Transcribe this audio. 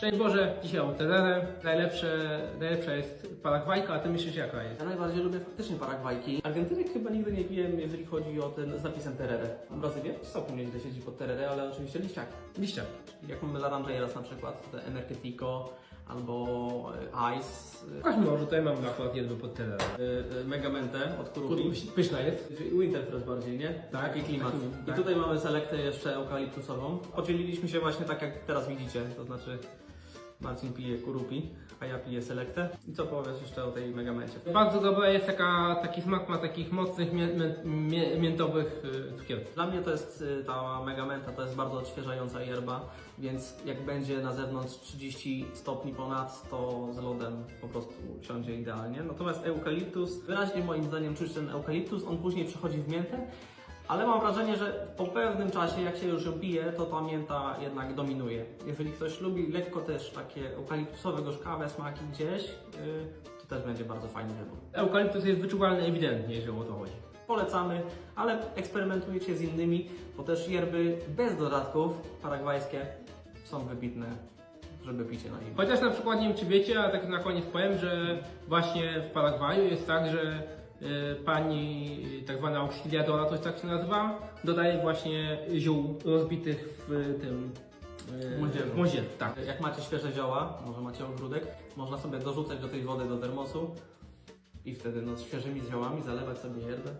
Szczęść Boże, dzisiaj mam tererę. Najlepsze, najlepsza jest Paragwajka, a ty myślisz jaka jest? Ja najbardziej lubię faktycznie paragwajki. Argentynek chyba nigdy nie piłem, jeżeli chodzi o ten z napisem terere. Brazylia całkiem nieźle siedzi pod terere, ale oczywiście liściak. Liścia. Jak mamy Laranjeras na przykład, te Energetico albo e, Ice, Pokaż mi może, tutaj mam akurat jedno pod tererę. e, e, Megamente od. Kurwa, Pyszna jest. Czyli Winterfest bardziej, nie? Tak, taki klimat. taki, I tak. tutaj mamy selektę jeszcze eukaliptusową. Podzieliliśmy się właśnie tak jak teraz widzicie, to znaczy Marcin pije kurupi, a ja piję selektę. I co powiesz jeszcze o tej megamencie? Bardzo dobra jest taka, taki smak ma takich mocnych mię, mię, mię, miętowych y, cukierków. Dla mnie to jest y, ta megamenta, to jest bardzo odświeżająca yerba, więc jak będzie na zewnątrz 30 stopni ponad, to z lodem po prostu siądzie idealnie. Natomiast eukaliptus, wyraźnie moim zdaniem czuć ten eukaliptus, on później przechodzi w miętę, ale mam wrażenie, że po pewnym czasie, jak się już ją pije, to ta mięta jednak dominuje. Jeżeli ktoś lubi lekko też takie eukaliptusowe, gorzkawe smaki gdzieś, y, to też będzie bardzo fajny wybór. Eukaliptus jest wyczuwalny ewidentnie, jeżeli o to chodzi. Polecamy, ale eksperymentujcie z innymi, bo też yerby bez dodatków paragwajskie są wybitne, żeby picie na nim. Chociaż na przykład nie wiem czy wiecie, a tak na koniec powiem, że właśnie w Paragwaju jest tak, że pani y, tak zwana auxiliadora, to tak się nazywa, dodaje właśnie ziół rozbitych w tym W moździerzu. tak. Jak macie świeże zioła, może macie ogródek, można sobie dorzucać do tej wody do termosu i wtedy no, świeżymi ziołami zalewać sobie yerbę.